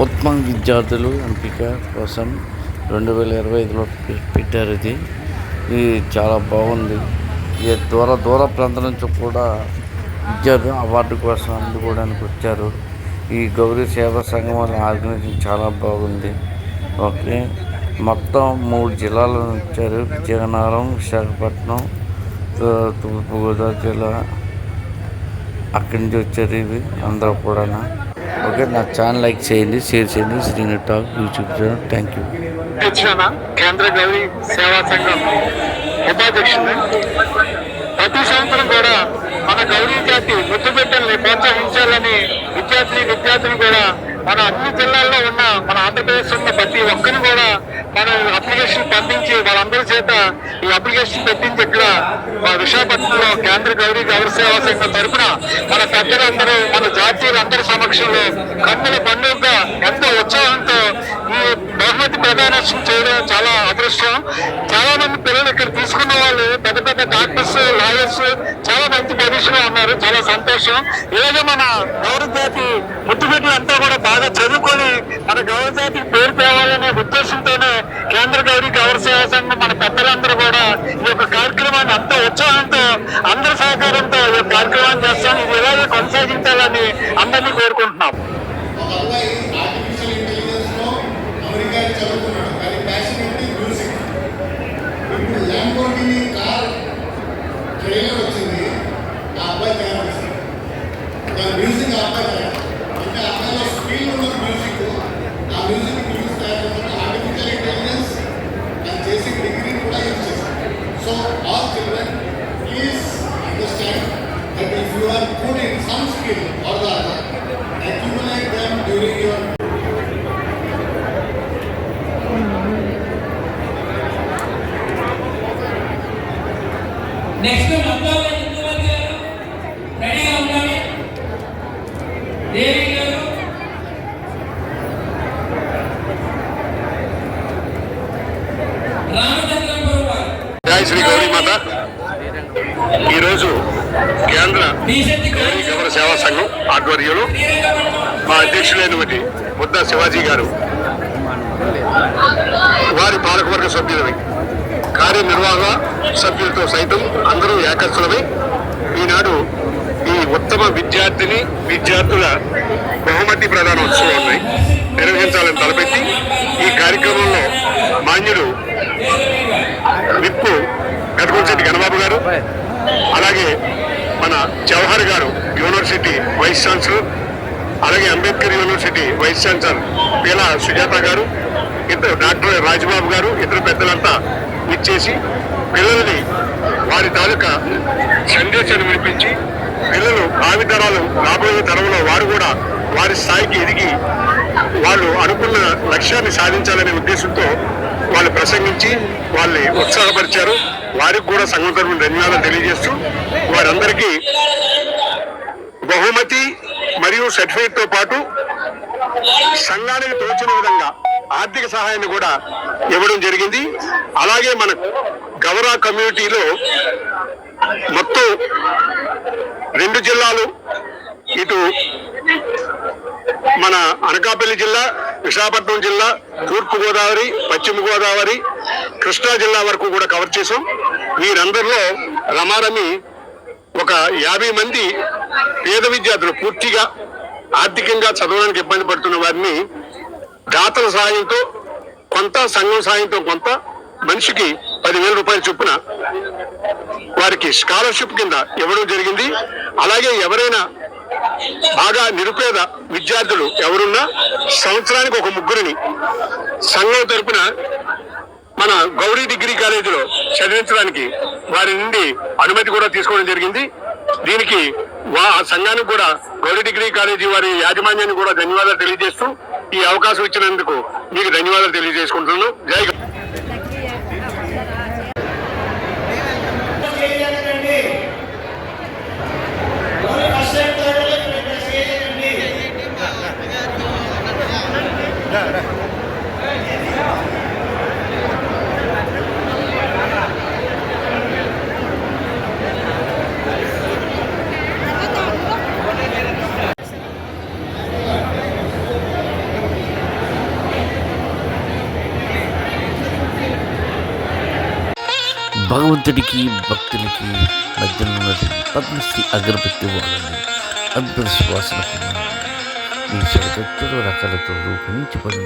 ఉత్తమ విద్యార్థులు ఎంపిక కోసం రెండు వేల ఇరవై ఐదులో పెట్టారు ఇది. ఇది చాలా బాగుంది. ఇది దూర దూర ప్రాంతం నుంచి కూడా విద్యార్థులు అవార్డు కోసం అందుకోవడానికి వచ్చారు. ఈ గౌరీ సేవా సంఘం వాళ్ళ ఆర్గనైజేషన్ చాలా బాగుంది. ఓకే. మొత్తం మూడు జిల్లాల నుంచి వచ్చారు. విజయనగరం విశాఖపట్నం తూర్పుగోదావరి జిల్లా అక్కడి నుంచి వచ్చారు ఇవి అందరూ కూడా ఓకే నా ఛానల్ లైక్ చేయండి షేర్ చేయండి Srinu talk YouTube channel thank you కేంద్ర గౌరీ సేవా సంఘం ఉపాధ్యక్షుడు. ప్రతి సంవత్సరం కూడా మన గౌరీ జాతి ముద్దుబిడ్డల్ని ప్రోత్సహించాలని విద్యార్థి విద్యార్థులు కూడా మన అన్ని జిల్లాల్లో ఉన్న మన ఆంధ్రప్రదేశ్ ఉన్న ప్రతి ఒక్కరిని కూడా మనం అప్లికేషన్ పంపించి వాళ్ళందరి చేత ఈ అప్లికేషన్ పెట్టించి ఇక్కడ విశాఖపట్నంలో కేంద్ర గౌరీ గౌర సేవా సంఘం తరఫున. మన పెద్దలందరూ మన జాతీయులందరి సమక్షంలో కన్నుల పండుగగా ఎంతో ఉత్సాహంతో ఈ బహుమతి ప్రదానోత్సవం చేయడం చాలా అదృష్టం. చాలా మంది పిల్లలు ఇక్కడ తీసుకున్న వాళ్ళు పెద్ద పెద్ద డాక్టర్స్ లాయర్స్ చాలా మంచి పొజిషన్ ఉన్నారు చాలా సంతోషం. ఈరోజు మన గౌరవ జాతి ముట్టుబిడ్డలు అంతా కూడా బాగా చదువుకొని మన గౌరవ జాతికి పేరు తేవాలనే ఉద్దేశంతోనే కేంద్ర గౌరీ గౌరవ సేవ దాని మ్యూజిక్ ఆ అబ్బాయి తయారు చేశాడు. అంటే ఆ అబ్బాయిలో స్క్రీన్ ఉన్న మ్యూజిక్ ఆ మ్యూజిక్ మ్యూజిక్ తయారు చేశాడు ఆర్టిఫిషియల్ ఇంటెలిజెన్స్ అది చేసి డిగ్రీ కూడా యూజ్ చేశాడు so all children please understand that if you are good in some skill are the other accumulate them during your next మద్దతు ఇంద్రవతి Devi గారు జై శ్రీ గౌరీ మాత. ఈరోజు కేంద్ర గౌరీ గౌర సేవా సంఘం ఆధ్వర్యంలో మా అధ్యక్షులైనటువంటి బుద్ధ శివాజీ గారు వారి పాలకవర్గ సభ్యులవి కార్యనిర్వాహక సభ్యులతో సైతం అందరూ ఏకత్వమై ఈనాడు ఉత్తమ విద్యార్థిని విద్యార్థుల బహుమతి ప్రధాన ఉత్సవాన్ని నిర్వహించాలని తలపెట్టి ఈ కార్యక్రమంలో మాన్యుడు విప్పు గడకొంచెట్టి గణబాబు గారు అలాగే మన జవహర్ గారు యూనివర్సిటీ వైస్ ఛాన్సలర్ అలాగే Ambedkar university vice chancellor Peela Sujatha garu ఇద్దరు డాక్టర్ రాజబాబు గారు ఇతర పెద్దలంతా ఇచ్చేసి పిల్లల్ని వారి తాలూకా సందేశాన్ని వినిపించి పిల్లలు భావితరాలు రాబోయే తరంలో వారు కూడా వారి స్థాయికి ఎదిగి వాళ్ళు అనుకున్న లక్ష్యాన్ని సాధించాలనే ఉద్దేశంతో వాళ్ళు ప్రసంగించి వాళ్ళని ఉత్సాహపరిచారు. వారికి కూడా సంఘం తరపున ధన్యవాదాలు తెలియజేస్తూ వారందరికీ బహుమతి మరియు సర్టిఫికేట్తో పాటు సంఘానికి తోచిన విధంగా ఆర్థిక సహాయాన్ని కూడా ఇవ్వడం జరిగింది. అలాగే మన గౌరవ కమ్యూనిటీలో మొత్తం రెండు జిల్లాలు ఇటు మన అనకాపల్లి జిల్లా విశాఖపట్నం జిల్లా తూర్పు గోదావరి పశ్చిమ గోదావరి కృష్ణా జిల్లా వరకు కూడా కవర్ చేసాం వీరందరిలో రమారమి ఒక యాభై మంది పేద విద్యార్థులు పూర్తిగా ఆర్థికంగా చదవడానికి ఇబ్బంది పడుతున్న వారిని దాతల సాయంతో కొంత సంఘం సాయంతో కొంత మనిషికి పదివేల రూపాయల చొప్పున వారికి స్కాలర్షిప్ కింద ఇవ్వడం జరిగింది. అలాగే ఎవరైనా బాగా నిరుపేద విద్యార్థులు ఎవరున్నా సంవత్సరానికి ఒక ముగ్గురిని సంఘం తరపున మన గౌరీ డిగ్రీ కాలేజీలో చదివించడానికి వారి నుండి అనుమతి కూడా తీసుకోవడం జరిగింది. దీనికి వా ఆ సంఘానికి కూడా గౌరీ డిగ్రీ కాలేజీ వారి యాజమాన్యానికి కూడా ధన్యవాదాలు తెలియజేస్తూ ఈ అవకాశం ఇచ్చినందుకు మీకు ధన్యవాదాలు తెలియజేసుకుంటున్నాను. జై భగవంతుడికి భక్తులకి మధ్య ఉన్నది పద్మశ్రీ అగరబత్తి వాడండి అద్భుత శ్వాసన పొందండి. ఈ షరతులు రకాలతో రూపొందించబడి